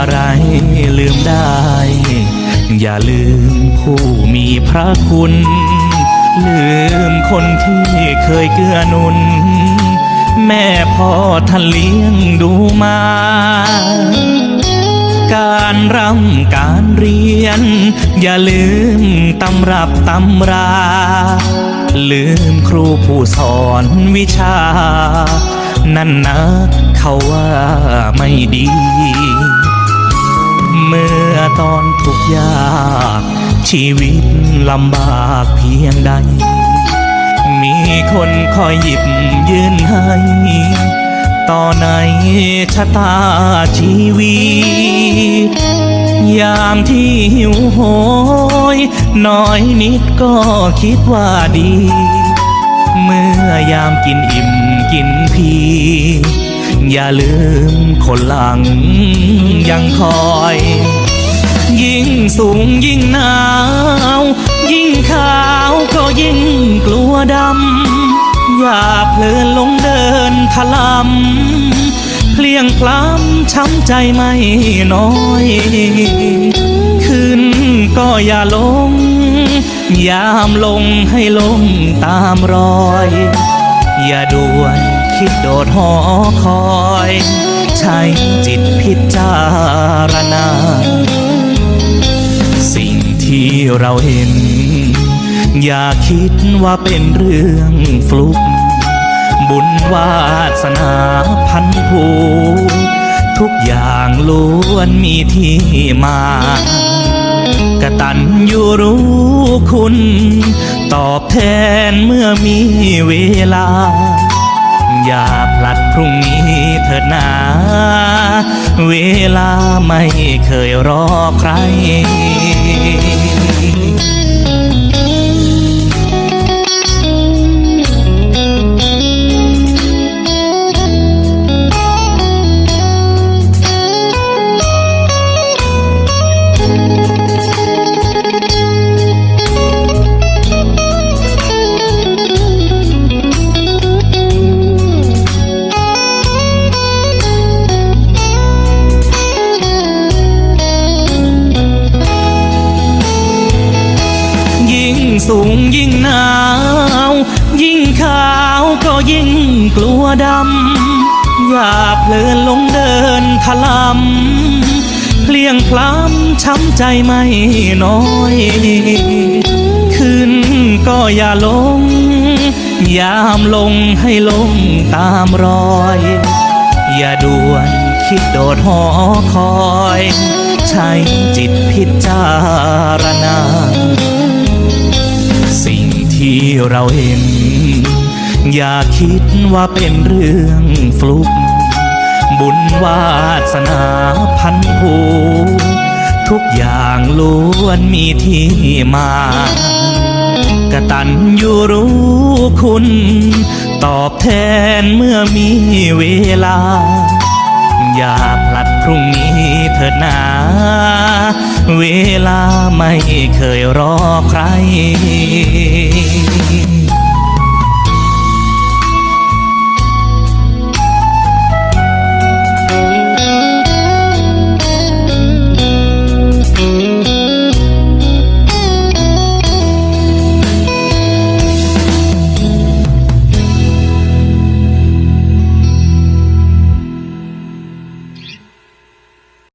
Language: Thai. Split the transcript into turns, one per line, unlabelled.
อะไรลืมได้ อย่าลืมผู้มีพระคุณ ลืมคนที่เคยเกื้อนุน แม่พ่อท่านเลี้ยงดูมา การรำการเรียน อย่าลืมตำรับตำรา ลืมครูผู้สอนวิชานั่นนะเขาว่าไม่ดี เมื่อตอนทุกยาก ชีวิตลำบากเพียงใด มีคนคอยหยิบยื่นให้ ต่อในชะตาชีวิต ยามที่หิวโหย น้อยนิดก็คิดว่าดี เมื่อยามกินอิ่มกินพีอย่าลืมคนหลังยังคอย สูงยิ่งหนาว ยิ่งขาวก็ยิ่งกลัวดำ อย่าเพลินลงเดินทะลำเพลียงพล้ำช้ำใจไม่น้อย ขึ้นก็อย่าลง ยามลงให้ลงตามรอย อย่าด่วนคิดโดดหอคอย ใช้จิตพิจารณา ที่เราเห็น อย่าคิดว่าเป็นเรื่องฟลุก บุญวาสนาพันผูกทุกอย่างล้วนมีที่มากระตันอยู่รู้คุณ ตอบแทนเมื่อมีเวลา อย่าพลัดพรุ่งนี้เถิดนา เวลาไม่เคยรอใคร สูงยิ่งหนาว ยิ่งขาวก็ยิ่งกลัวดำ อย่าเพลินลงเดินทะลำเพลียงพล้ำช้ำใจไม่น้อย ขึ้นก็อย่าลง ยามลงให้ลงตามรอย อย่าด่วนคิดโดดหอคอย ใช้จิตพิจารณา สิ่งที่เราเห็น อย่าคิดว่าเป็นเรื่องฟลุก บุญวาสนาพันผูทุกอย่างล้วนมีที่มากระตันอยู่รู้คุณ ตอบแทนเมื่อมีเวลา อย่าพลัดพรุ่งนี้ ถิดนา เวลาไม่เคยรอใคร